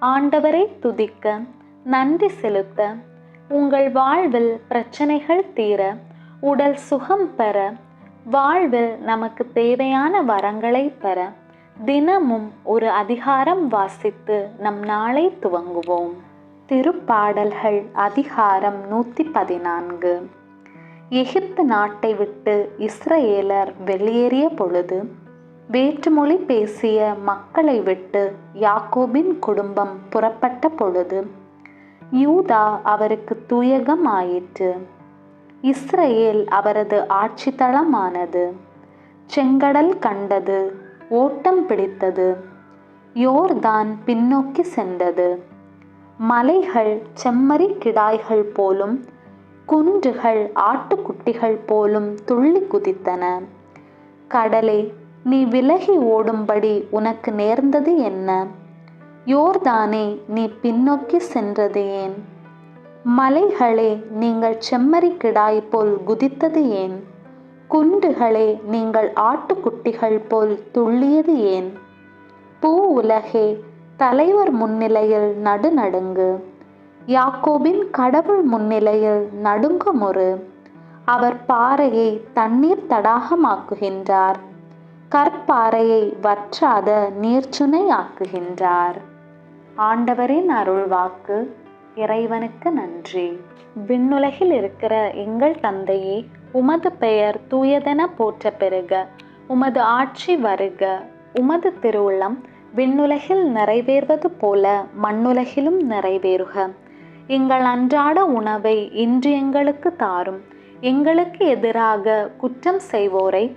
ஆண்டவரை துதிக்க நன்றி செலுத்த உங்கள் வாழ்வில் பிரச்சனைகள் தீர உடல் சுகம் பெற வாழ்வில் நமக்கு தேவையான வரங்களை பெற தினமும் ஒரு அதிகாரம் வாசித்து நம் நாளை துவங்குவோம். திருப்பாடல்கள் அதிகாரம் நூற்றி பதினான்கு. எகிப்து நாட்டை விட்டு இஸ்ரேலர் வெளியேறிய பொழுது வேற்றுமொழி பேசிய மக்களை விட்டு யாக்கோபின் குடும்பம் புறப்பட்ட பொழுது யூதா அவருக்கு துயகம் ஆயிற்று. இஸ்ரேல் அவரது ஆட்சி தளமானது செங்கடல் கண்டது ஓட்டம் பிடித்தது. யோர்தான் பின்னோக்கி சென்றது. மலைகள் செம்மறி கிடாய்கள் போலும் குன்றுகள் ஆட்டுக்குட்டிகள் போலும் துள்ளி குதித்தன. கடலே நீ விலகி ஓடும்படி உனக்கு நேர்ந்தது என்ன? யோர்தானே நீ பின்னோக்கி சென்றது ஏன்? மலைகளே நீங்கள் செம்மறி கிடாய் போல் குதித்தது ஏன்? குண்டுகளே நீங்கள் ஆட்டுக்குட்டிகள் போல் துள்ளியது ஏன்? பூ உலகே தலைவர் முன்னிலையில் நடுநடுங்கு. யாக்கோபின் கடவுள் முன்னிலையில் நடுங்குமுறு அவர் பாறையை தண்ணீர் தடாகமாக்குகின்றார். கற்பாறையை வற்றாத நீர்ச்சுனை ஆக்குகின்றார் ஆண்டவரின் அருள்வாக்கு இறைவனுக்கு நன்றி. விண்ணுலகில் இருக்கிற எங்கள் தந்தையே உமது பெயர் தூயதென போற்ற பெருக உமது ஆட்சி வருக. உமது திருவுள்ளம் விண்ணுலகில் நிறைவேறுவது போல மண்ணுலகிலும் நிறைவேறுக. எங்கள் அன்றாட உணவை இன்று எங்களுக்கு தாரும். எங்களுக்கு எதிராக குற்றம் செய்வோரை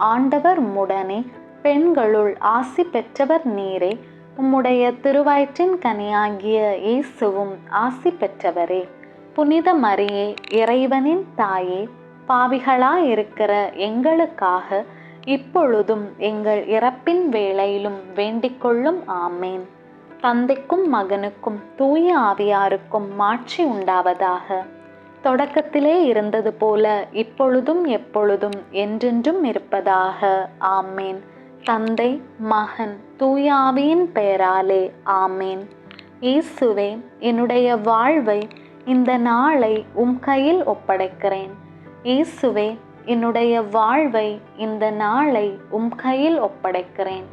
ஆண்டவர் உம்முடனே பெண்களுள் ஆசி பெற்றவர் நீரே. உம்முடைய திருவயிற்றின் கனியாகிய இயேசுவும் ஆசி பெற்றவரே. புனித மரியே இறைவனின் தாயே பாவிகளாயிருக்கிற எங்களுக்காக இப்பொழுதும் எங்கள் இறப்பின் வேளையிலும் வேண்டிக்கொள்ளும் ஆமேன். தந்தைக்கும் மகனுக்கும் தூய ஆவியாருக்கும் மாட்சி உண்டாவதாக. தொடக்கத்திலே இருந்தது போல இப்பொழுதும் எப்பொழுதும் என்றென்றும் இருப்பதாக. ஆமேன். தந்தை மகன் தூயாவியின் பெயராலே ஆமேன். இயேசுவே என்னுடைய வாழ்வை இந்த நாளை உம் கையில் ஒப்படைக்கிறேன். இயேசுவே என்னுடைய வாழ்வை இந்த நாளை உம் கையில் ஒப்படைக்கிறேன்.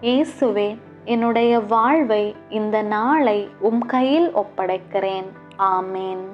இயேசுவே என்னுடைய வாழ்வை இந்த நாளை உம் கையில் ஒப்படைக்கிறேன். ஆமேன்.